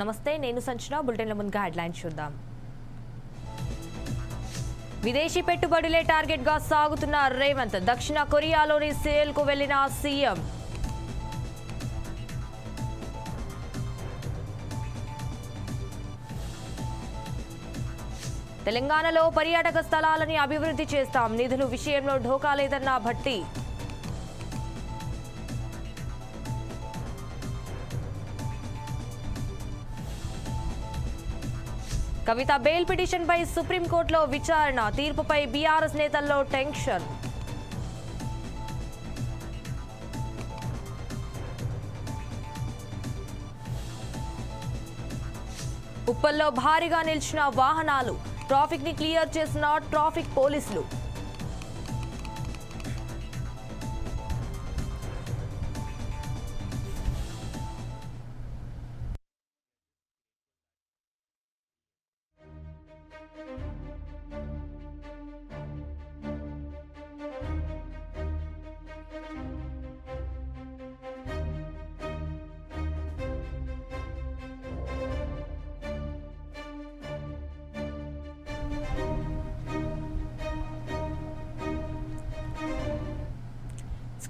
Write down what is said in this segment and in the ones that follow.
నమస్తే నేను సంచన. బులెటిన్ల ముందుగా హెడ్లైన్ చూద్దాం. విదేశీ పెట్టుబడులే టార్గెట్గా సాగుతున్న రేవంత్. దక్షిణ కొరియాలోని సేల్కు వెళ్ళిన సీఎం. తెలంగాణలో పర్యాటక స్థలాలని అభివృద్ధి చేస్తాం. నిధులు విషయంలో ఢోకా లేదన్న భట్టి. కవిత బెయిల్ పిటిషన్పై సుప్రీంకోర్టులో విచారణ. తీర్పుపై బీఆర్ఎస్ నేతల్లో టెన్షన్. ఉప్పల్లో భారీగా నిలిచిన వాహనాలు. ట్రాఫిక్ని క్లియర్ చేసిన ట్రాఫిక్ పోలీసులు.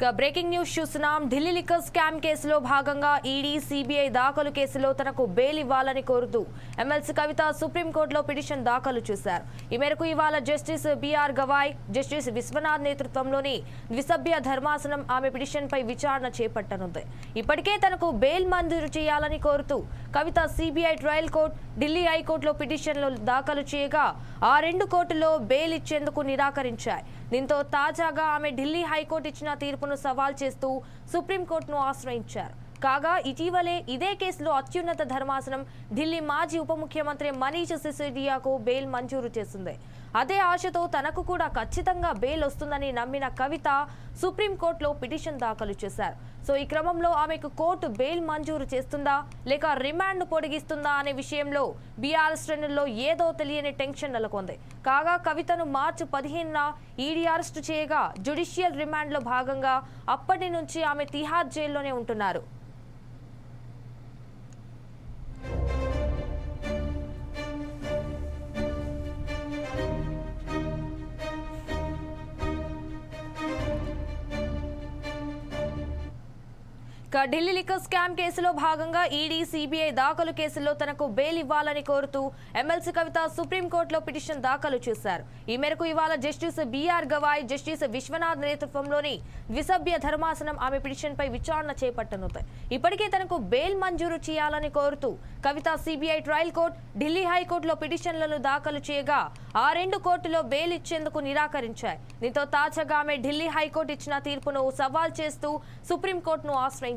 ఇక బ్రేకింగ్ న్యూస్ చూస్తున్నాం. ఢిల్లీ లిక్కర్ స్కామ్ కేసులో భాగంగా ఈడీ సిబిఐ దాఖలు కేసులో తనకు బెయిల్ ఇవ్వాలని కోరుతూ ఎమ్మెల్సీ కవిత సుప్రీంకోర్టులో పిటిషన్ దాఖలు చేశారు. ఈ మేరకు ఇవాళ justice BR Gavai justice Viswanath నేతృత్వంలోని ద్విసభ్య ధర్మాసనం ఆమె పిటిషన్పై విచారణ చేపట్టనుంది. ఇప్పటికే తనకు బెయిల్ మంజూరు చేయాలని కోరుతూ Kavitha CBI trial court Delhi హైకోర్టులో పిటిషన్లు దాఖలు చేయగా ఆ రెండు కోర్టులో బెయిల్ ఇచ్చేందుకు నిరాకరించాయి. దీంతో తాజాగా ఆమె ఢిల్లీ హైకోర్టు ఇచ్చిన తీర్పును సవాల్ చేస్తూ సుప్రీంకోర్టును ఆశ్రయించారు. కాగా ఇటీవలే ఇదే కేసులో అత్యున్నత ధర్మాసనం ఢిల్లీ మాజీ ఉప ముఖ్యమంత్రి మనీష్ సిసోడియాకు బెయిల్ మంజూరు చేసింది. అదే ఆశతో తనకు కూడా ఖచ్చితంగా బెయిల్ వస్తుందని నమ్మిన కవిత సుప్రీంకోర్టులో పిటిషన్ దాఖలు చేశారు. సో ఈ క్రమంలో ఆమెకు కోర్టు బెయిల్ మంజూరు చేస్తుందా లేక రిమాండ్ పొడిగిస్తుందా అనే విషయంలో బీఆర్ శ్రేణుల్లో ఏదో తెలియని టెన్షన్ నెలకొంది. కాగా కవితను మార్చి పదిహేనున ఈడీ అరెస్టు చేయగా జ్యుడిషియల్ రిమాండ్లో భాగంగా అప్పటి నుంచి ఆమె తిహార్ జైల్లోనే ఉంటున్నారు. ఢిల్లీ లిక్కర్ స్కామ్ కేసులో భాగంగా ఈడీ సిబిఐ దాఖలు కేసులో తనకు బెయిల్ ఇవ్వాలని కోరుతూ ఎమ్మెల్సీ కవిత సుప్రీంకోర్టులో పిటిషన్ దాఖలు చేశారు. ఈ మేరకు ఇవాళ justice B R Gavai justice Viswanath నేతృత్వంలోని ద్విసభ్య ధర్మాసనం ఆమె పిటిషన్పై విచారణ చేపట్టనుంది. ఇప్పటికే తనకు బెయిల్ మంజూరు చేయాలని కోరుతూ Kavitha CBI trial court Delhi హైకోర్టులో పిటిషన్లను దాఖలు చేయగా ఆ రెండు కోర్టులో బెయిల్ ఇచ్చేందుకు నిరాకరించాయి. దీంతో తాజాగా ఆమె ఢిల్లీ హైకోర్టు ఇచ్చిన తీర్పును సవాల్ చేస్తూ సుప్రీంకోర్టును ఆశ్రయించారు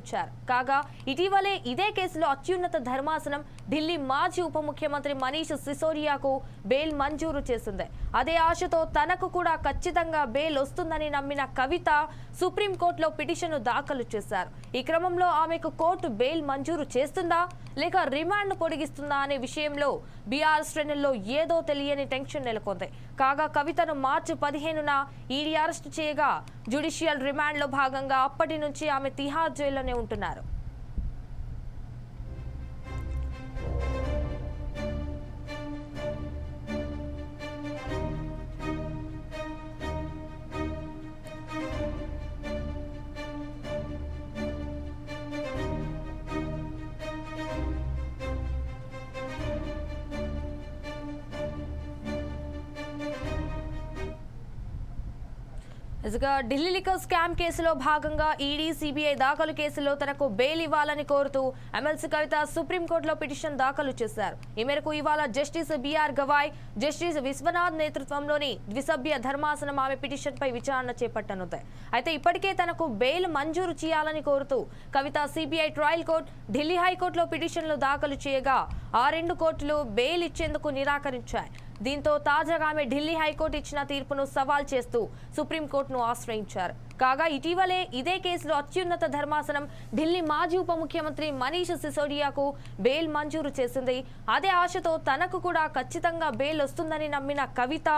కాగా ఇటీవలే ఇదే కేసులో అత్యున్నత ధర్మాసనం ఢిల్లీ మాజీ ఉప ముఖ్యమంత్రి మనీష్ సిసోడియాకు బెయిల్ మంజూరు చేసింది. అదే ఆశతో తనకు కూడా ఖచ్చితంగా బెయిల్ వస్తుందని నమ్మిన కవిత సుప్రీంకోర్టులో పిటిషన్ దాఖలు చేశారు. ఈ క్రమంలో ఆమెకు కోర్టు బెయిల్ మంజూరు చేస్తుందా లేక రిమాండ్ పొడిగిస్తుందా అనే విషయంలో బీఆర్ శ్రేణుల్లో ఏదో తెలియని టెన్షన్ నెలకొంది. కాగా కవితను మార్చి పదిహేనున ఈడీ అరెస్టు చేయగా జ్యుడిషియల్ రిమాండ్లో భాగంగా అప్పటి నుంచి ఆమె తిహార్ జైల్లో జైల్లోనే ఉంటున్నారు. ఢిల్లీ లిక్కర్ స్కామ్ కేసులో భాగంగా ఈడీ సిబిఐ దాఖలు కేసులో తనకు బెయిల్ ఇవ్వాలని కోరుతూ ఎమ్మెల్సీ కవిత సుప్రీంకోర్టులో పిటిషన్ దాఖలు చేశారు. ఈ మేరకు ఇవాళ justice B R Gavai justice Viswanath నేతృత్వంలోని ద్విసభ్య ధర్మాసనం ఆమె పిటిషన్పై విచారణ చేపట్టనుంది. అయితే ఇప్పటికే తనకు బెయిల్ మంజూరు చేయాలని కోరుతూ Kavitha CBI trial court Delhi హైకోర్టులో పిటిషన్లు దాఖలు చేయగా ఆ రెండు కోర్టులు బెయిల్ ఇచ్చేందుకు నిరాకరించాయి. దీంతో తాజాగా ఆమె ఢిల్లీ హైకోర్టు ఇచ్చిన తీర్పును సవాల్ చేస్తూ సుప్రీంకోర్టును ఆశ్రయించారు. కాగా ఇటీవలే ఇదే కేసులో అత్యున్నత ధర్మాసనం ఢిల్లీ మాజీ ఉప ముఖ్యమంత్రి మనీష్ సిసోడియాకు బెయిల్ మంజూరు చేసింది. అదే ఆశతో తనకు కూడా ఖచ్చితంగా బెయిల్ వస్తుందని నమ్మిన కవిత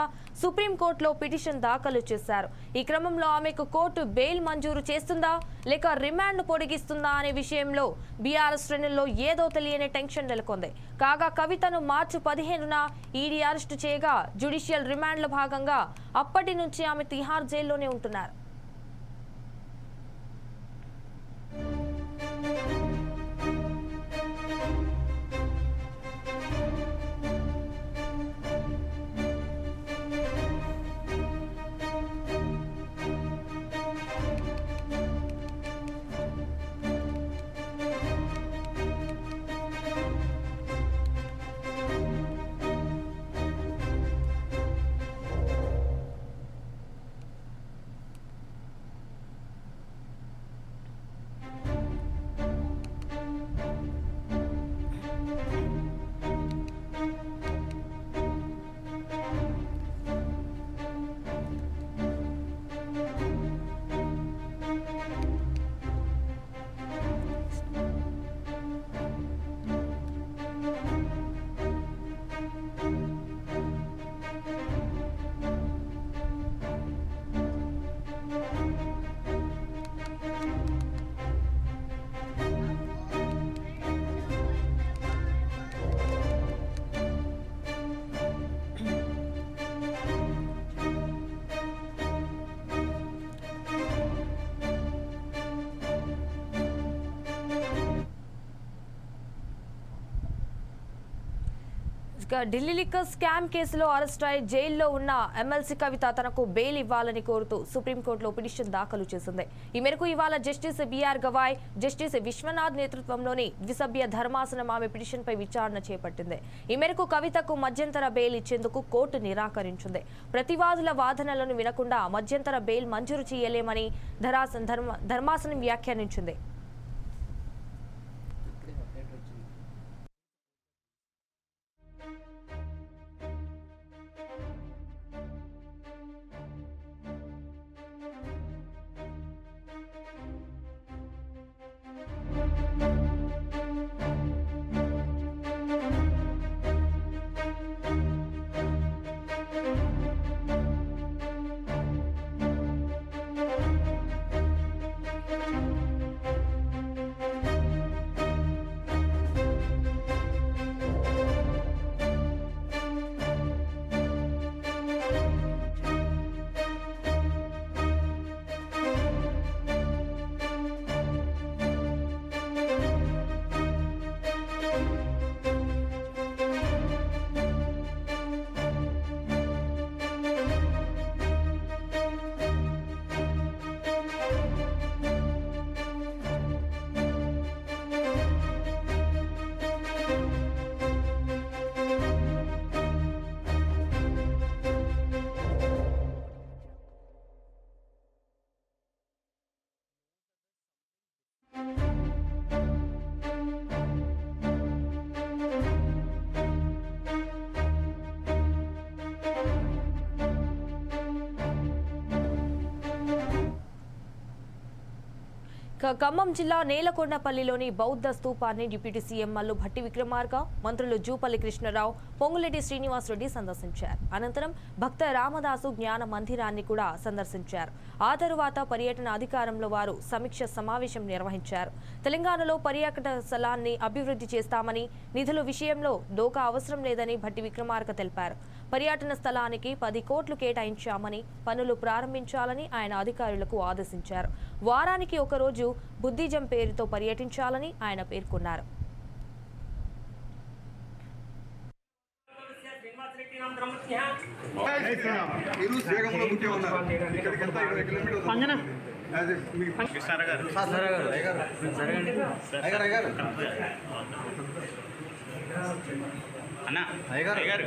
సుప్రీంకోర్టులో పిటిషన్ దాఖలు చేశారు. ఈ క్రమంలో ఆమెకు కోర్టు బెయిల్ మంజూరు చేస్తుందా లేక రిమాండ్ పొడిగిస్తుందా అనే విషయంలో బీఆర్ఎస్ శ్రేణుల్లో ఏదో తెలియని టెన్షన్ నెలకొంది. కాగా కవితను మార్చి పదిహేనున ఈడీ అరెస్టు చేయగా జ్యుడిషియల్ రిమాండ్లో భాగంగా అప్పటి నుంచి ఆమె తిహార్ జైల్లోనే ఉంటున్నారు. ఢిల్లీ లిక్కర్ స్కామ్ కేసులో అరెస్ట్ అయి జైల్లో ఉన్న ఎమ్మెల్సీ కవిత తనకు బెయిల్ ఇవ్వాలని కోరుతూ సుప్రీంకోర్టులో పిటిషన్ దాఖలు చేసింది. ఈ మేరకు ఇవాళ justice B R Gavai justice Viswanath నేతృత్వంలోని ద్విసభ్య ధర్మాసనం ఆమె పిటిషన్పై విచారణ చేపట్టింది. ఈ మేరకు కవితకు మధ్యంతర బెయిల్ ఇచ్చేందుకు కోర్టు నిరాకరించింది. ప్రతివాదుల వాదనలను వినకుండా మధ్యంతర బెయిల్ మంజూరు చేయలేమని ధర్మ ధర్మాసనం వ్యాఖ్యానించింది. ఖమ్మం జిల్లా నేలకొండపల్లిలోని బౌద్ధ స్తూపాన్ని డిప్యూటీ సీఎం మల్లు భట్టి విక్రమార్క మంత్రులు జూపల్లి కృష్ణరావు పొంగులెడ్డి శ్రీనివాసరెడ్డి సందర్శించారు. అనంతరం భక్త రామదాసు జ్ఞాన మందిరాన్ని కూడా సందర్శించారు. ఆ తరువాత పర్యటన అధికారంలో వారు సమీక్ష సమావేశం నిర్వహించారు. తెలంగాణలో పర్యాటక స్థలాన్ని అభివృద్ధి చేస్తామని నిధుల విషయంలో డోకా అవసరం లేదని భట్టి విక్రమార్క తెలిపారు. పర్యటన స్థలానికి పది కోట్లు కేటాయించామని పనులు ప్రారంభించాలని ఆయన అధికారులకు ఆదేశించారు. వారానికి ఒకరోజు బుద్ధిజం పేరుతో పర్యటించాలని ఆయన పేర్కొన్నారు. అన్న అయ్యగారు.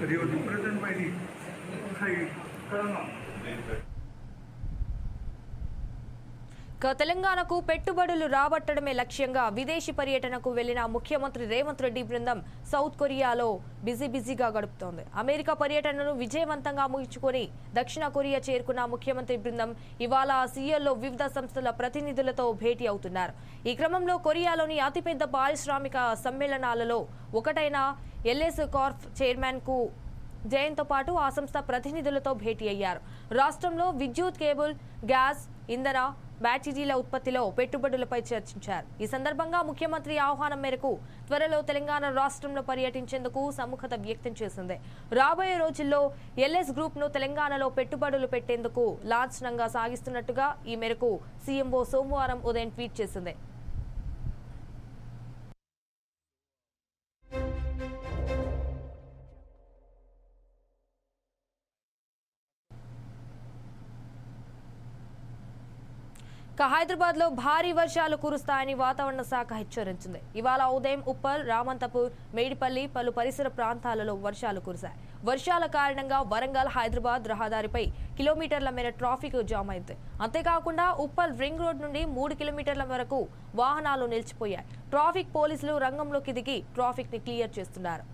But he was imprisoned by the ఇక తెలంగాణకు పెట్టుబడులు రాబట్టడమే లక్ష్యంగా విదేశీ పర్యటనకు వెళ్ళిన ముఖ్యమంత్రి రేవంత్ రెడ్డి బృందం సౌత్ కొరియాలో బిజీ బిజీగా గడుపుతోంది. అమెరికా పర్యటనను విజయవంతంగా ముగించుకొని దక్షిణ కొరియా చేరుకున్న ముఖ్యమంత్రి బృందం ఇవాళ సీఎల్లో వివిధ సంస్థల ప్రతినిధులతో భేటీ అవుతున్నారు. ఈ క్రమంలో కొరియాలోని అతిపెద్ద పారిశ్రామిక సమ్మేళనాలలో ఒకటైన ఎల్ఎస్ కార్ఫ్ చైర్మన్కు జయంతో పాటు ఆ సంస్థ ప్రతినిధులతో భేటీ అయ్యారు. రాష్ట్రంలో విద్యుత్ కేబుల్ గ్యాస్ ఇంధన బ్యాటరీల ఉత్పత్తిలో పెట్టుబడులపై చర్చించారు. ఈ సందర్భంగా ముఖ్యమంత్రి ఆహ్వానం మేరకు త్వరలో తెలంగాణ రాష్ట్రంలో పర్యటించేందుకు సముఖత వ్యక్తం చేసింది. రాబోయే రోజుల్లో ఎల్ఎస్ గ్రూప్ను తెలంగాణలో పెట్టుబడులు పెట్టేందుకు లాంఛనంగా సాగిస్తున్నట్టుగా ఈ మేరకు సీఎంఓ సోమవారం ఉదయం ట్వీట్ చేసింది. ఇక హైదరాబాద్లో భారీ వర్షాలు కురుస్తాయని వాతావరణ శాఖ హెచ్చరించింది. ఇవాళ ఉదయం ఉప్పల్ రామంతపూర్ మేడిపల్లి పలు పరిసర ప్రాంతాలలో వర్షాలు కురిశాయి. వర్షాల కారణంగా వరంగల్ హైదరాబాద్ రహదారిపై కిలోమీటర్ల మేర ట్రాఫిక్ జామ్ అయింది. అంతేకాకుండా ఉప్పల్ రింగ్ రోడ్ నుండి మూడు కిలోమీటర్ల వరకు వాహనాలు నిలిచిపోయాయి. ట్రాఫిక్ పోలీసులు రంగంలోకి దిగి ట్రాఫిక్ని క్లియర్ చేస్తున్నారు.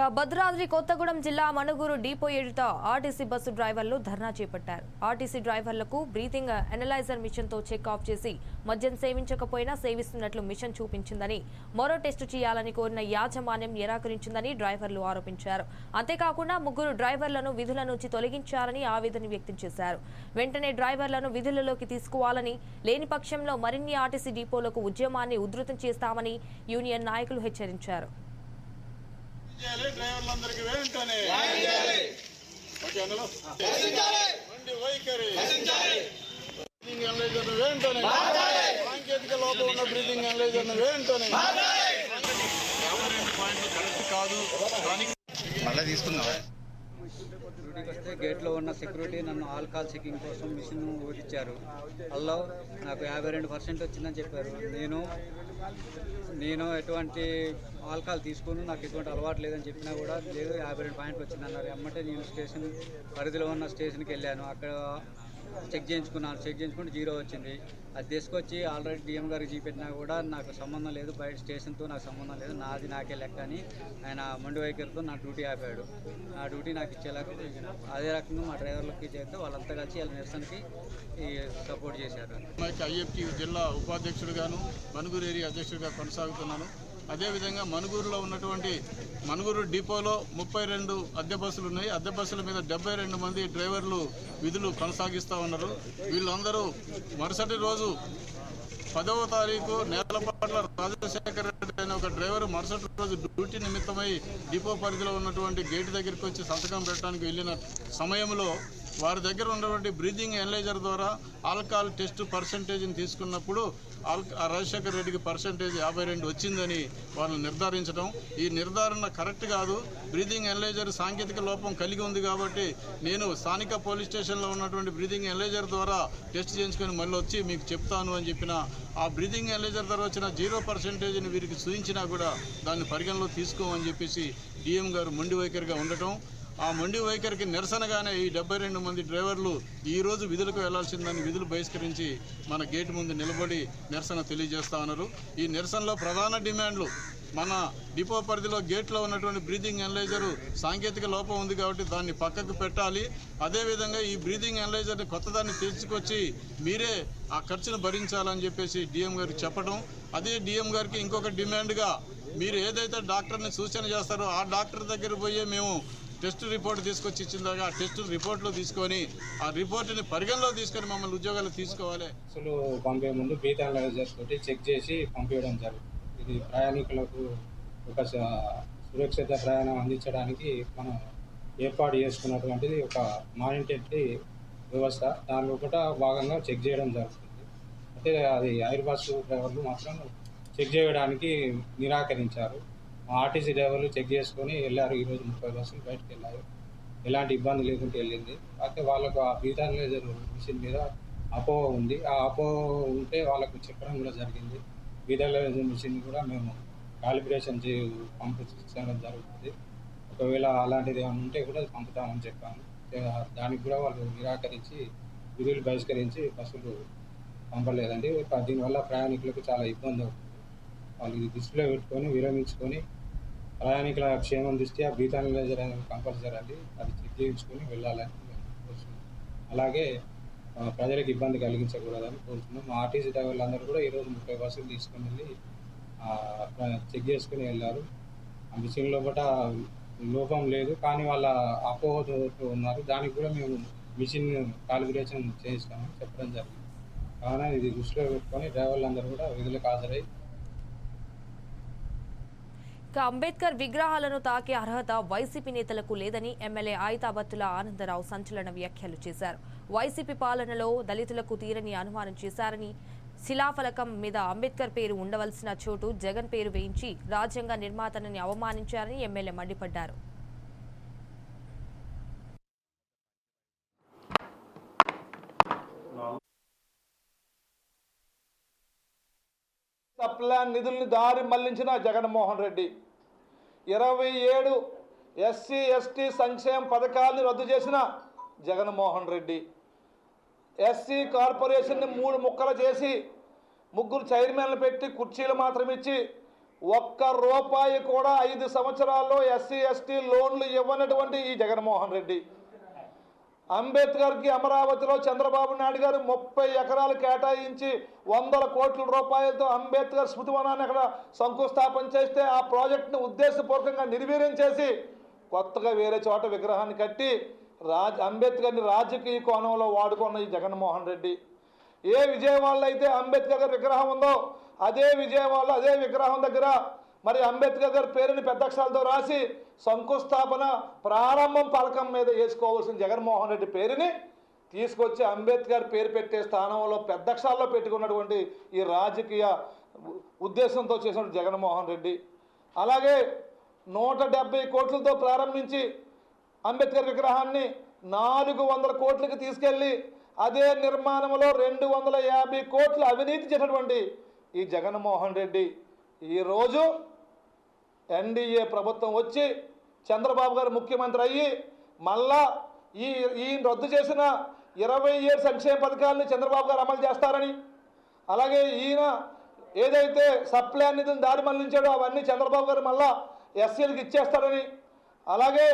ఇక భద్రాద్రి కొత్తగూడెం జిల్లా మణుగూరు డిపో ఎదుట ఆర్టీసీ బస్సు డ్రైవర్లు ధర్నా చేపట్టారు. ఆర్టీసీ డ్రైవర్లకు బ్రీతింగ్ అనలైజర్ మిషన్తో చెక్ ఆఫ్ చేసి మద్యం సేవించకపోయినా సేవిస్తున్నట్లు మిషన్ చూపించిందని మరో టెస్టు చేయాలని కోరిన యాజమాన్యం నిరాకరించిందని డ్రైవర్లు ఆరోపించారు. అంతేకాకుండా ముగ్గురు డ్రైవర్లను విధుల నుంచి తొలగించారని ఆవేదన వ్యక్తం చేశారు. వెంటనే డ్రైవర్లను విధులలోకి తీసుకోవాలని లేని పక్షంలో మరిన్ని ఆర్టీసీ డిపోలకు ఉద్యమాన్ని ఉధృతం చేస్తామని యూనియన్ నాయకులు హెచ్చరించారు. చేయాలి డ్రైవర్లందరికీ వెంటనే ఓకే అందులో. మండి వైఖరి. బ్రీతింగ్ అనలైజర్ వెంటనే సాంకేతిక లోపం ఉన్న బ్రీతింగ్ అనలైజర్ వెంటనే పాయింట్లు కరెక్ట్ కాదు మళ్ళీ తీసుకుందాం డ్యూటీకి వస్తే గేట్లో ఉన్న సెక్యూరిటీ నన్ను ఆల్కాల్ చెకింగ్ కోసం మిషన్ ఊరిచ్చారు. అల్లో నాకు యాభై రెండు పర్సెంట్ వచ్చిందని చెప్పారు. నేను నేను ఎటువంటి ఆల్కహాల్ తీసుకుని నాకు ఎటువంటి అలవాటు లేదని చెప్పినా కూడా లేదు యాభై రెండు పాయింట్ వచ్చిందన్నారు. ఎమ్మటే నేను స్టేషన్ పరిధిలో ఉన్న స్టేషన్కి వెళ్ళాను. అక్కడ చెక్ చేయించుకున్నాను చెక్ చేయించుకుంటే జీరో వచ్చింది. అది తీసుకొచ్చి ఆల్రెడీ డిఎం గారికి చూపెట్టినా కూడా నాకు సంబంధం లేదు. బయట స్టేషన్తో నాకు సంబంధం లేదు. నాది నాకే లెక్క అని ఆయన మండి వైఖరితో నా డ్యూటీ ఆపాడు. ఆ డ్యూటీ నాకు ఇచ్చేలాగా అదే రకంగా మా డ్రైవర్లకి చేస్తే వాళ్ళంతా కలిసి వాళ్ళ నిరసనకి సపోర్ట్ చేశారు. ఐఎఫ్టీ ఐఎఫ్టి జిల్లా ఉపాధ్యక్షుడుగాను మనుగురు ఏరియా అధ్యక్షుడిగా కొనసాగుతున్నాను. అదేవిధంగా మనుగూరులో ఉన్నటువంటి మనుగురు డిపోలో ముప్పై రెండు అద్దె బస్సులు ఉన్నాయి. అద్దె బస్సుల మీద డెబ్బై రెండు మంది డ్రైవర్లు విధులు కొనసాగిస్తూ ఉన్నారు. వీళ్ళందరూ మరుసటి రోజు పదవ తారీఖు నేలపాట్ల రాజశేఖర రెడ్డి అనే ఒక డ్రైవర్ మరుసటి రోజు డ్యూటీ నిమిత్తమై డిపో పరిధిలో ఉన్నటువంటి గేట్ దగ్గరికి వచ్చి సంతకం పెట్టడానికి వెళ్ళిన సమయంలో వారి దగ్గర ఉన్నటువంటి బ్రీదింగ్ ఎనలైజర్ ద్వారా ఆల్కహాల్ టెస్ట్ పర్సంటేజ్ని తీసుకున్నప్పుడు రాజశేఖర రెడ్డికి పర్సంటేజ్ యాభై రెండు వచ్చిందని వాళ్ళు నిర్ధారించడం. ఈ నిర్ధారణ కరెక్ట్ కాదు. బ్రీదింగ్ ఎనలైజర్ సాంకేతిక లోపం కలిగి ఉంది కాబట్టి నేను స్థానిక పోలీస్ స్టేషన్లో ఉన్నటువంటి బ్రీదింగ్ ఎనలైజర్ ద్వారా టెస్ట్ చేయించుకొని మళ్ళీ వచ్చి మీకు చెప్తాను అని చెప్పిన ఆ బ్రీతింగ్ ఎనలైజర్ ద్వారా వచ్చిన జీరో పర్సెంటేజ్ని వీరికి చూపించినా కూడా దాన్ని పరిగణలో తీసుకోమని చెప్పేసి డిఎం గారు మొండి వైఖరిగా ఉండటం. ఆ మొండి వైఖరికి నిరసనగానే ఈ డెబ్బై రెండు మంది డ్రైవర్లు ఈరోజు విధులకు వెళ్ళాల్సిందని విధులు బహిష్కరించి మన గేటు ముందు నిలబడి నిరసన తెలియజేస్తా ఉన్నారు. ఈ నిరసనలో ప్రధాన డిమాండ్లు మన డిపో పరిధిలో గేట్లో ఉన్నటువంటి బ్రీతింగ్ ఎనలైజర్ సాంకేతిక లోపం ఉంది కాబట్టి దాన్ని పక్కకు పెట్టాలి. అదేవిధంగా ఈ బ్రీతింగ్ అనలైజర్ని కొత్తదాన్ని తెచ్చుకొచ్చి మీరే ఆ ఖర్చును భరించాలని చెప్పేసి డిఎం గారికి చెప్పడం. అదే డిఎం గారికి ఇంకొక డిమాండ్గా మీరు ఏదైతే డాక్టర్ని సూచన చేస్తారో ఆ డాక్టర్ దగ్గర పోయే మేము టెస్ట్ రిపోర్ట్ తీసుకొచ్చి ఇచ్చిన ఆ టెస్ట్ రిపోర్ట్లో తీసుకొని ఆ రిపోర్ట్ని పరిగణలో తీసుకొని మమ్మల్ని ఉద్యోగాలు తీసుకోవాలి. అసలు పంపే ముందు బీతా లగేజెస్ తోటి చెక్ చేసి పంపించడం జరుగుతుంది ఇది ప్రయాణికులకు ఒక స- సురక్షిత ప్రయాణం అందించడానికి మనం ఏర్పాటు చేసుకున్నటువంటిది ఒక మానిటరీ వ్యవస్థ. దానిలో కూడా భాగంగా చెక్ చేయడం జరుగుతుంది. అయితే అది హైదరాబాద్ డ్రైవర్లు మాత్రం చెక్ చేయడానికి నిరాకరించారు. ఆర్టీసీ డ్రైవర్లు చెక్ చేసుకొని వెళ్ళారు. ఈరోజు ముప్పై బస్సులు బయటకు వెళ్ళారు ఎలాంటి ఇబ్బంది లేకుండా వెళ్ళింది. అయితే వాళ్ళకు ఆ బీటానలైజర్ మిషన్ మీద అపోహ ఉంది. ఆ అపోహ ఉంటే వాళ్ళకు చెప్పడం కూడా జరిగింది. బీటానలైజర్ మిషన్ కూడా మేము కాలిబ్రేషన్ చే పంపించడం జరుగుతుంది. ఒకవేళ అలాంటిది ఏమైనా ఉంటే కూడా పంపుతామని చెప్పాను. దానికి కూడా వాళ్ళు నిరాకరించి విధులు బహిష్కరించి బస్సులు పంపలేదండి. దీనివల్ల ప్రయాణికులకు చాలా ఇబ్బంది అవుతుంది. వాళ్ళు డిస్ప్లే దృష్టిలో పెట్టుకొని విరమించుకొని ప్రయాణికుల క్షేమం దృష్ట్యా బీతానలైజర్ అనేది కంపల్సరీ అండి. అది చెక్ చేయించుకొని వెళ్ళాలని కోరుతున్నాం. అలాగే ప్రజలకు ఇబ్బంది కలిగించకూడదని కోరుతున్నాం. మా ఆర్టీసీ డ్రైవర్లు అందరూ కూడా ఈరోజు ముప్పై బస్సులు తీసుకొని వెళ్ళి చెక్ చేసుకుని వెళ్ళారు. ఆ మిషన్ లోపల లోపం లేదు. కానీ వాళ్ళ అపోహతో ఉన్నారు. దానికి కూడా మేము మిషన్ కాలిబ్రేషన్ చేయిస్తామని చెప్పడం జరిగింది. కావున ఇది దృష్టిలో పెట్టుకొని డ్రైవర్లు అందరూ కూడా విధులకు హాజరై అంబేద్కర్ విగ్రహాలను తాకే అర్హత వైసీపీ నేతలకు లేదని ఎమ్మెల్యే ఆయితాబత్తుల ఆనందరావు సంచలన వ్యాఖ్యలు చేశారు. వైసీపీ పాలనలో దళితులకు తీరని అనుమానం చేశారని శిలాఫలకం మీద అంబేద్కర్ పేరు ఉండవలసిన చోటు జగన్ పేరు వేయించి రాజ్యాంగ నిర్మాతనని అవమానించారని ఎమ్మెల్యే మండిపడ్డారు. సప్లా నిధుల్ని దారి మళ్ళించిన జగన్మోహన్ రెడ్డి. ఇరవై ఏడు ఎస్సీ ఎస్టీ సంక్షేమ పథకాలను రద్దు చేసిన జగన్మోహన్ రెడ్డి. ఎస్సీ కార్పొరేషన్ని మూడు ముక్కలు చేసి ముగ్గురు చైర్మన్లు పెట్టి కుర్చీలు మాత్రం ఇచ్చి ఒక్క రూపాయి కూడా ఐదు సంవత్సరాల్లో ఎస్సీ ఎస్టీ లోన్లు ఇవ్వనటువంటి ఈ జగన్మోహన్ రెడ్డి. అంబేద్కర్కి అమరావతిలో చంద్రబాబు నాయుడు గారు ముప్పై ఎకరాలు కేటాయించి వందల కోట్ల రూపాయలతో అంబేద్కర్ స్మృతివనాన్ని అక్కడ శంకుస్థాపన చేస్తే ఆ ప్రాజెక్టును ఉద్దేశపూర్వకంగా నిర్వీర్యం చేసి కొత్తగా వేరే చోట విగ్రహాన్ని కట్టి రాజ్ అంబేద్కర్ని రాజకీయ కోణంలో వాడుకున్న ఈ జగన్మోహన్ రెడ్డి. ఏ విజయవాడలో అయితే అంబేద్కర్ గారి విగ్రహం ఉందో అదే విజయవాడలో అదే విగ్రహం దగ్గర మరి అంబేద్కర్ గారి పేరుని పెద్ద అక్షరాలతో రాసి శంకుస్థాపన ప్రారంభం పలకం మీద వేసుకోవాల్సిన జగన్మోహన్ రెడ్డి పేరుని తీసుకొచ్చి అంబేద్కర్ పేరు పెట్టే స్థానంలో పెద్ద అక్షరాల్లో పెట్టుకున్నటువంటి ఈ రాజకీయ ఉద్దేశంతో చేసిన జగన్మోహన్ రెడ్డి. అలాగే నూట డెబ్బై కోట్లతో ప్రారంభించి అంబేద్కర్ విగ్రహాన్ని నాలుగు వందల కోట్లకి తీసుకెళ్ళి అదే నిర్మాణంలో రెండు వందల యాభై కోట్లు అవినీతి చేసినటువంటి ఈ జగన్మోహన్ రెడ్డి. ఈరోజు ఎన్డీఏ ప్రభుత్వం వచ్చి చంద్రబాబు గారు ముఖ్యమంత్రి అయ్యి మళ్ళా ఈ ఈయన రద్దు చేసిన ఇరవై ఏడు సంక్షేమ పథకాలని చంద్రబాబు గారు అమలు చేస్తారని అలాగే ఈయన ఏదైతే సప్లాన్ నిధులను దారి మళ్ళించాడో అవన్నీ చంద్రబాబు గారు మళ్ళా ఎస్సీలకు ఇచ్చేస్తారని అలాగే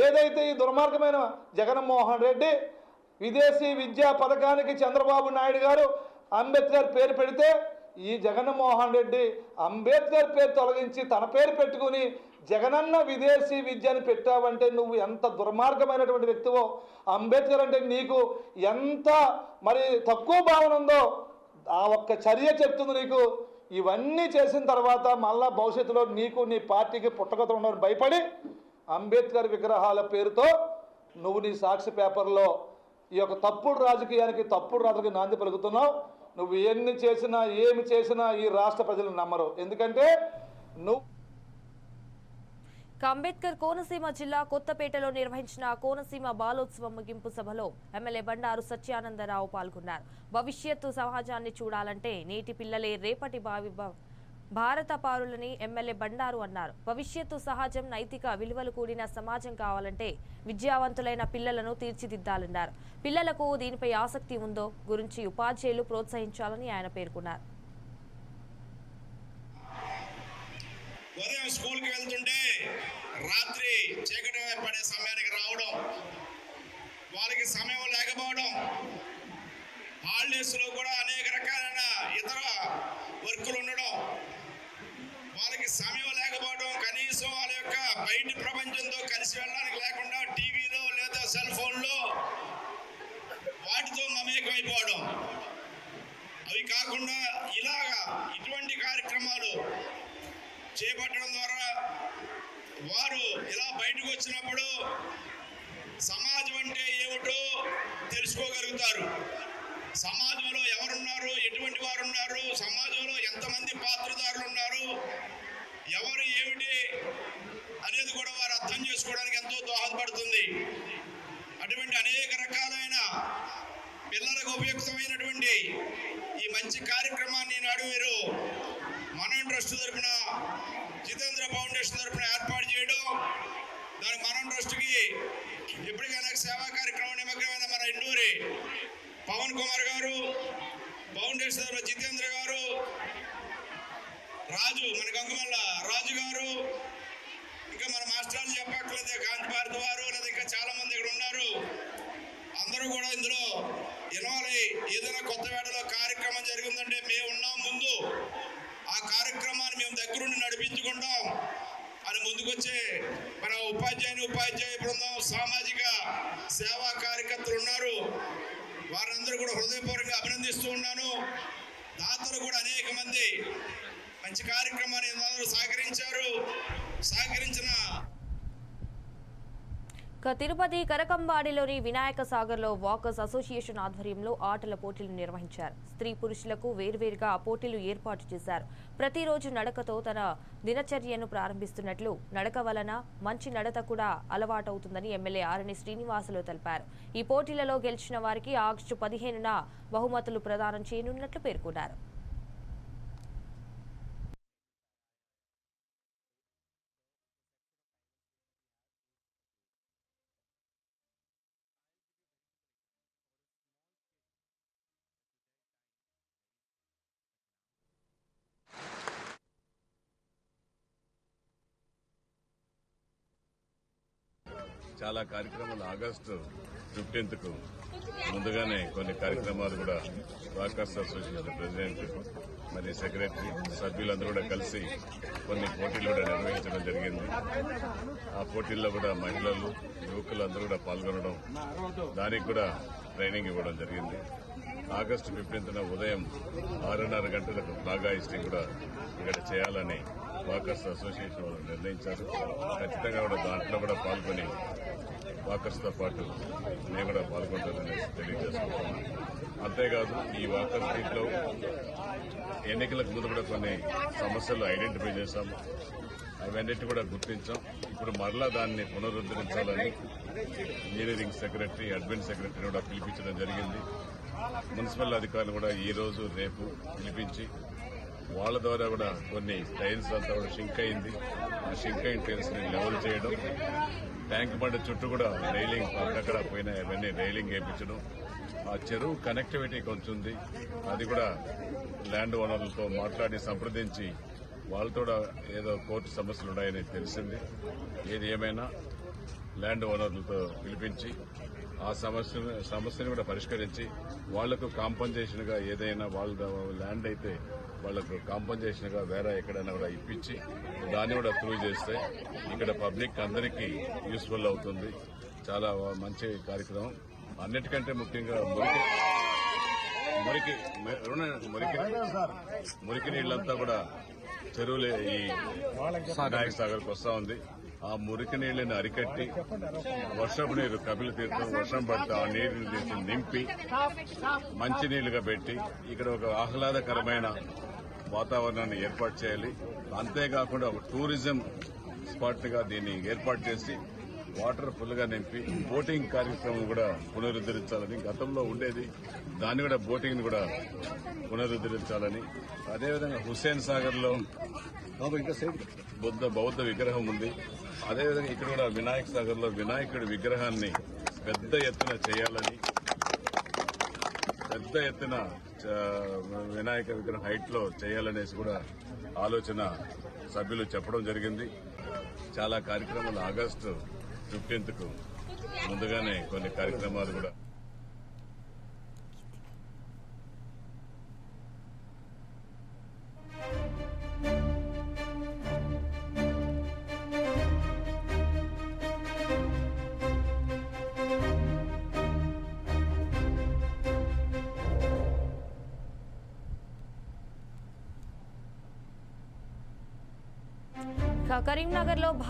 ఏదైతే ఈ దుర్మార్గమైన జగన్మోహన్ రెడ్డి విదేశీ విద్యా పథకానికి చంద్రబాబు నాయుడు గారు అంబేద్కర్ పేరు పెడితే ఈ జగన్మోహన్ రెడ్డి అంబేద్కర్ పేరు తొలగించి తన పేరు పెట్టుకుని జగనన్న విదేశీ విద్యను పెట్టావంటే నువ్వు ఎంత దుర్మార్గమైనటువంటి వ్యక్తివో అంబేద్కర్ అంటే నీకు ఎంత మరి తక్కువ భావన ఉందో ఆ ఒక్క చర్య చెప్తుంది నీకు. ఇవన్నీ చేసిన తర్వాత మళ్ళా భవిష్యత్తులో నీకు నీ పార్టీకి పుట్టగత ఉండవని భయపడి అంబేద్కర్ విగ్రహాల పేరుతో నువ్వు నీ సాక్షి పేపర్లో ఈ యొక్క తప్పుడు రాజకీయానికి తప్పుడు రాజకీయ నాంది పలుకుతున్నావు. నువ్వు ఎన్ని చేసినా ఏమి చేసినా ఈ రాష్ట్ర ప్రజలు నమ్మరు. ఎందుకంటే నువ్వు అంబేద్కర్ కోనసీమ జిల్లా కొత్తపేటలో నిర్వహించిన కోనసీమ బాలోత్సవం ముగింపు సభలో ఎమ్మెల్యే బండారు సత్యానందరావు పాల్గొన్నారు. భవిష్యత్తు సమాజాన్ని చూడాలంటే నేటి పిల్లలే రేపటి భావి భారత పారులని ఎమ్మెల్యే బండారు అన్నారు. భవిష్యత్తు సహజం నైతిక విలువలు కూడిన సమాజం కావాలంటే విద్యావంతులైన పిల్లలను తీర్చిదిద్దాలన్నారు. పిల్లలకు దీనిపై ఆసక్తి ఉందో గురించి ఉపాధ్యాయులు ప్రోత్సహించాలని ఆయన పేర్కొన్నారు. ఉదయం స్కూల్కి వెళ్తుంటే రాత్రి చీకటి పడే సమయానికి రావడం వాళ్ళకి సమయం లేకపోవడం హాలిడేస్లో కూడా అనేక రకాలైన ఇతర వర్కులు ఉండడం వాళ్ళకి సమయం లేకపోవడం కనీసం వాళ్ళ యొక్క బయటి ప్రపంచంతో కలిసి వెళ్ళడానికి లేకుండా టీవీలో లేదా సెల్ ఫోన్లో వాటితో మమేకమైపోవడం. అవి కాకుండా ఇలాగా ఇటువంటి కార్యక్రమాలు చేపట్టడం ద్వారా వారు ఇలా బయటకు వచ్చినప్పుడు సమాజం అంటే ఏమిటో తెలుసుకోగలుగుతారు. సమాజంలో ఎవరున్నారు ఎటువంటి వారు ఉన్నారు సమాజంలో ఎంతమంది పాత్రదారులు ఉన్నారు ఎవరు ఏమిటి అనేది కూడా వారు అర్థం చేసుకోవడానికి ఎంతో దోహదపడుతుంది. అటువంటి అనేక రకాలైన పిల్లలకు ఉపయుక్తమైనటువంటి ఈ మంచి కార్యక్రమాన్ని నాడు మీరు మనం ట్రస్ట్ తరఫున జితేంద్ర ఫౌండేషన్ తరఫున ఏర్పాటు చేయడం దాని మనం ట్రస్ట్కి ఎప్పటికైనా సేవా కార్యక్రమం నిమగ్నమైన మన ఇండూరి పవన్ కుమార్ గారు ఫౌండేషన్ జితేంద్ర గారు రాజు మన గంగమల్ల రాజు గారు ఇంకా మన మాస్టర్లు చెప్పక్కర్లేదు కాంతి భారతి వారు లేదా ఇంకా చాలా మంది ఇక్కడ ఉన్నారు. అందరూ కూడా ఇందులో ఇన్వాల్వ్ అయ్యి ఏదైనా కొత్త వేటలో కార్యక్రమం జరిగిందంటే మేము ఉన్నాం ముందు. ఆ కార్యక్రమాన్ని మేము దగ్గరుండి నడిపించుకుంటాం. అని ముందుకొచ్చే మన ఉపాధ్యాయుని ఉపాధ్యాయ బృందం సామాజిక సేవా కార్యకర్తలు ఉన్నారు. వారందరూ కూడా హృదయపూర్వకంగా అభినందిస్తూ ఉన్నాను. దాతలు కూడా అనేక మంది మంచి కార్యక్రమాన్ని అందరూ సహకరించారు. సహకరించిన తిరుపతి కరకంబాడిలోని వినాయక సాగర్లో వాకర్స్ అసోసియేషన్ ఆధ్వర్యంలో ఆటల పోటీలు నిర్వహించారు. స్త్రీ పురుషులకు వేర్వేరుగా పోటీలు ఏర్పాటు చేశారు. ప్రతిరోజు నడకతో తన దినచర్యను ప్రారంభిస్తున్నట్లు నడక వలన మంచి నడత కూడా అలవాటవుతుందని ఎమ్మెల్యే ఆరణి శ్రీనివాసులు తెలిపారు. ఈ పోటీలలో గెలిచిన వారికి ఆగస్టు పదిహేనున బహుమతులు ప్రదానం చేయనున్నట్లు పేర్కొన్నారు. చాలా కార్యక్రమాలు ఆగస్టు ఫిఫ్టీన్త్కు ముందుగానే కొన్ని కార్యక్రమాలు కూడా బ్రాడ్కాస్ట్ అసోసియేషన్ ప్రెసిడెంట్ మరి సెక్రటరీ సభ్యులందరూ కూడా కలిసి కొన్ని పోటీలు కూడా నిర్వహించడం జరిగింది. ఆ పోటీల్లో కూడా మహిళలు యువకులు అందరూ కూడా పాల్గొనడం దానికి కూడా ట్రైనింగ్ ఇవ్వడం జరిగింది. ఆగస్టు ఫిఫ్టీన్త్న ఉదయం ఆరున్నర గంటలకు బాగా ఇష్టం కూడా ఇక్కడ చేయాలని వాకర్స్ అసోసియేషన్ వాళ్ళు నిర్ణయించారు. ఖచ్చితంగా కూడా దాంట్లో కూడా పాల్గొని వాకర్స్తో పాటు నేను కూడా పాల్గొంటానని తెలియజేసుకుంటున్నాను. అంతేకాదు ఈ వాకర్స్ దీంట్లో ఎన్నికలకు ముందు కూడా కొన్ని సమస్యలు ఐడెంటిఫై చేశాము అవన్నిటి కూడా గుర్తించాం. ఇప్పుడు మరలా దాన్ని పునరుద్ధరించాలని ఇంజనీరింగ్ సెక్రటరీ అడ్మిన్ సెక్రటరీ కూడా పిలిపించడం జరిగింది. మున్సిపల్ అధికారులు కూడా ఈ రోజు రేపు పిలిపించి వాళ్ళ ద్వారా కూడా కొన్ని టైల్స్ అంతా కూడా షింక్ అయింది. ఆ షింక్ అయిన టైల్స్ని లెవెల్ చేయడం. ట్యాంక్ బండ చుట్టూ కూడా రైలింగ్ అక్కడక్కడ పోయిన అవన్నీ రైలింగ్ వేయించడం. ఆ చెరువు కనెక్టివిటీ కొంచెం ఉంది. అది కూడా ల్యాండ్ ఓనర్లతో మాట్లాడి సంప్రదించి వాళ్ళతో కూడా ఏదో కోర్టు సమస్యలు ఉన్నాయని తెలిసింది. ఏది ఏమైనా ల్యాండ్ ఓనర్లతో పిలిపించి ఆ సమస్య సమస్యను కూడా పరిష్కరించి వాళ్ళకు కాంపన్సేషన్గా ఏదైనా వాళ్ళ ల్యాండ్ అయితే వాళ్ళకు కాంపన్సేషన్గా వేరే ఎక్కడైనా కూడా ఇప్పించి దాన్ని కూడా అప్రూవ్ చేస్తే ఇక్కడ పబ్లిక్ అందరికీ యూస్ఫుల్ అవుతుంది. చాలా మంచి కార్యక్రమం. అన్నిటికంటే ముఖ్యంగా మురికి మురికి మురికి మురికి నీళ్ళంతా కూడా చెరువులే ఈ నాయక సాగర్కి వస్తా ఉంది. ఆ మురికి నీళ్ళని అరికట్టి వర్షపు నీరు కపిల తీర్థం వర్షం పడితే ఆ నీరుని తీసి నింపి మంచి నీళ్ళుగా పెట్టి ఇక్కడ ఒక ఆహ్లాదకరమైన వాతావరణాన్ని ఏర్పాటు చేయాలి. అంతేకాకుండా ఒక టూరిజం స్పాట్గా దీన్ని ఏర్పాటు చేసి వాటర్ ఫుల్గా నింపి బోటింగ్ కార్యక్రమం కూడా పునరుద్దరించాలని గతంలో ఉండేది దాన్ని కూడా బోటింగ్ని కూడా పునరుద్దరించాలని అదేవిధంగా హుస్సేన్ సాగర్లో బుద్ధ బౌద్ధ విగ్రహం ఉంది. అదేవిధంగా ఇక్కడ కూడా వినాయక సాగర్లో వినాయకుడి విగ్రహాన్ని పెద్ద ఎత్తున చేయాలని పెద్ద ఎత్తున చ- వినాయక విగ్రహం హైట్లో చేయాలనేసి కూడా ఆలోచన సభ్యులు చెప్పడం జరిగింది. చాలా కార్యక్రమాలు ఆగస్టు ఫిఫ్టీన్త్కు ముందుగానే కొన్ని కార్యక్రమాలు కూడా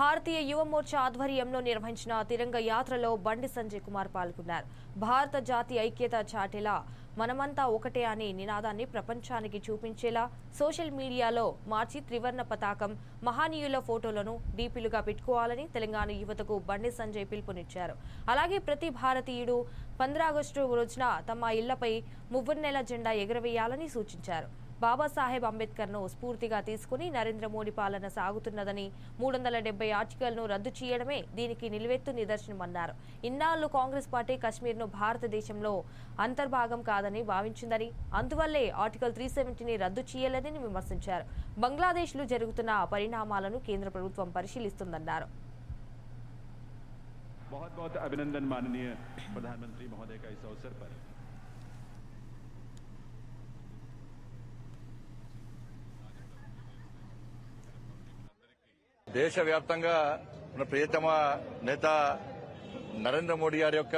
భారతీయ యువ మోర్చా ఆధ్వర్యంలో నిర్వహించిన తిరంగ యాత్రలో బండి సంజయ్ కుమార్ పాల్గొన్నారు. భారత జాతి ఐక్యత చాటేలా మనమంతా ఒకటే అనే నినాదాన్ని ప్రపంచానికి చూపించేలా సోషల్ మీడియాలో మార్చి త్రివర్ణ పతాకం మహానీయుల ఫోటోలను డీపీలుగా పెట్టుకోవాలని తెలంగాణ యువతకు బండి సంజయ్ పిలుపునిచ్చారు. అలాగే ప్రతి భారతీయుడు పంద్రాగస్టు రోజున తమ ఇళ్ళపై మువ్వన్నెల జెండా ఎగురవేయాలని సూచించారు. బాబాసాహెబ్ అంబేద్కర్ను స్ఫూర్తిగా తీసుకుని నరేంద్ర మోడీ పాలన సాగుతున్నదని మూడు వందల డెబ్బై ఆర్టికల్ను రద్దు చేయడమే దీనికి నిలువెత్తు నిదర్శనమన్నారు ఇన్నాళ్లు కాంగ్రెస్ పార్టీ కశ్మీర్ను భారతదేశంలో అంతర్భాగం కాదని భావించిందని అందువల్లే ఆర్టికల్ త్రీ సెవెంటీని రద్దు చేయలేదని విమర్శించారు బంగ్లాదేశ్లో జరుగుతున్న పరిణామాలను కేంద్ర ప్రభుత్వం పరిశీలిస్తుందన్నారు बहुत बहुत अभिनंदन माननीय प्रधानमंत्री महोदय का इस अवसर पर దేశవ్యాప్తంగా మన ప్రియతమ నేత నరేంద్ర మోడీ గారి యొక్క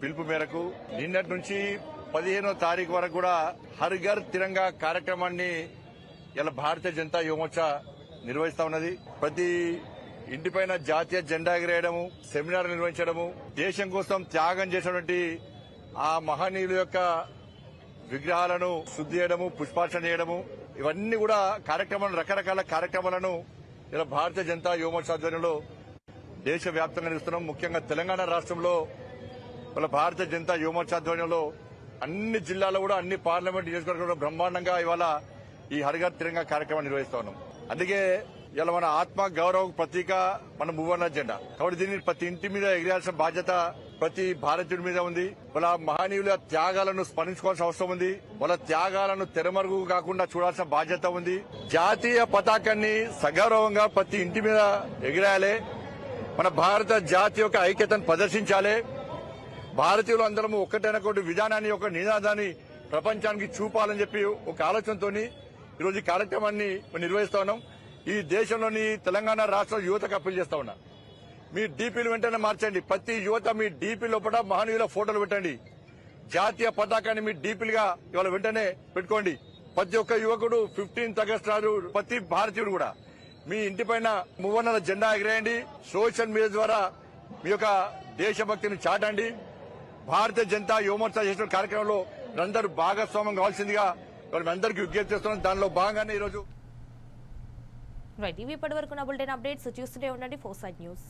పిలుపు మేరకు నిన్నటి నుంచి పదిహేనో తారీఖు వరకు కూడా హర్ ఘర్ తిరంగా కార్యక్రమాన్ని ఇలా భారతీయ జనతా యువమోర్చా నిర్వహిస్తా ఉన్నది. ప్రతి ఇంటిపైన జాతీయ జెండా ఎగరేయడము సెమినార్ నిర్వహించడము దేశం కోసం త్యాగం చేసినటువంటి ఆ మహనీయుల యొక్క విగ్రహాలను శుద్ధి చేయడము పుష్పార్చన చేయడము ఇవన్నీ కూడా కార్యక్రమాలు రకరకాల కార్యక్రమాలను ఇలా భారతీయ జనతా యువమోర్చా ఆధ్వర్యంలో దేశవ్యాప్తంగా నిలుస్తున్నాం. ముఖ్యంగా తెలంగాణ రాష్ట్రంలో ఇలా భారతీయ జనతా యువమోర్చా ఆధ్వర్యంలో అన్ని జిల్లాలో కూడా అన్ని పార్లమెంట్ నియోజకవర్గంలో బ్రహ్మాండంగా ఇవాళ ఈ హరిగర్ తిరంగా కార్యక్రమం నిర్వహిస్తా ఉన్నాం. అందుకే ఇలా మన ఆత్మ గౌరవ ప్రతీక మన మువ్వన్న జెండా కాబట్టి దీన్ని ప్రతి ఇంటి మీద ఎగిరాల్సిన బాధ్యత ప్రతి భారతీయుడి మీద ఉంది. వాళ్ళ మహనీయుల త్యాగాలను స్మరించుకోవాల్సిన అవసరం ఉంది. వాళ్ళ త్యాగాలను తెరమరుగు కాకుండా చూడాల్సిన బాధ్యత ఉంది. జాతీయ పతాకాన్ని సగౌరవంగా ప్రతి ఇంటి మీద ఎగిరాయాలి. మన భారత జాతి యొక్క ఐక్యతను ప్రదర్శించాలి. భారతీయులు అందరము ఒక్కటైనటువంటి విధానాన్ని ఒక నినాదాన్ని ప్రపంచానికి చూపాలని చెప్పి ఒక ఆలోచనతో ఈరోజు ఈ కార్యక్రమాన్ని నిర్వహిస్తా ఉన్నాం. ఈ దేశంలోని తెలంగాణ రాష్ట్ర యువతకు అప్పీల్ చేస్తా ఉన్నా. మీ డీపీలు వెంటనే మార్చండి. ప్రతి యువత మీ డీపీ లోపల మహనీయుల ఫోటోలు పెట్టండి. జాతీయ పతాకాన్ని మీ డీపీలుగా ఇవాళ వెంటనే పెట్టుకోండి. ప్రతి ఒక్క యువకుడు ఫిఫ్టీన్త్ ఆగస్ట్ నాడు ప్రతి భారతీయుడు కూడా మీ ఇంటిపైన మువ్వన్నర జెండా ఎగిరేయండి. సోషల్ మీడియా ద్వారా మీ యొక్క దేశభక్తిని చాటండి. భారతీయ జనతా యువమోర్చా చేసిన కార్యక్రమంలో అందరూ భాగస్వామ్యం కావాల్సిందిగా అందరికీ విజ్ఞప్తి చేస్తున్నాం దానిలో భాగంగానే ఈరోజు రైట్ ఇవి ఇప్పటి వరకు నా బులెటిన్ అప్డేట్స్. చూస్తూనే ఉండండి ఫోర్ సైడ్ న్యూస్.